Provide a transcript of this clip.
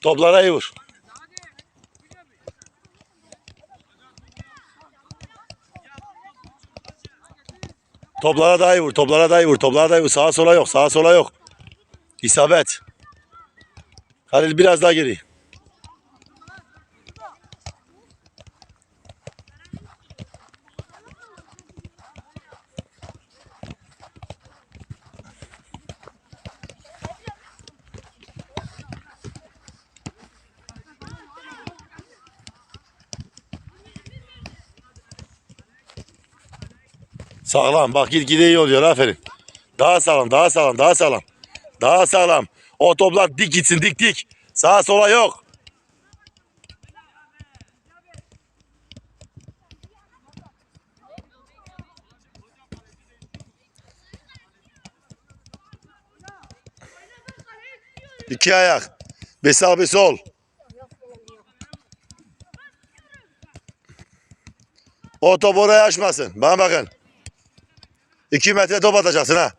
Toplara iyi vur. Toplara daha iyi vur. Toplara daha iyi vur. Toplara daha iyi vur. Sağa sola yok. Sağa sola yok. İsabet. Halil biraz daha geri. Sağlam. Bak git gide iyi oluyor. Aferin. Daha sağlam. Daha sağlam. Daha sağlam. Daha sağlam. O toplar dik gitsin. Dik dik. Sağa sola yok. İki ayak. Bir sağ bir sol. O top oraya açmasın. Bana bakın. İki metre top atacaksın ha.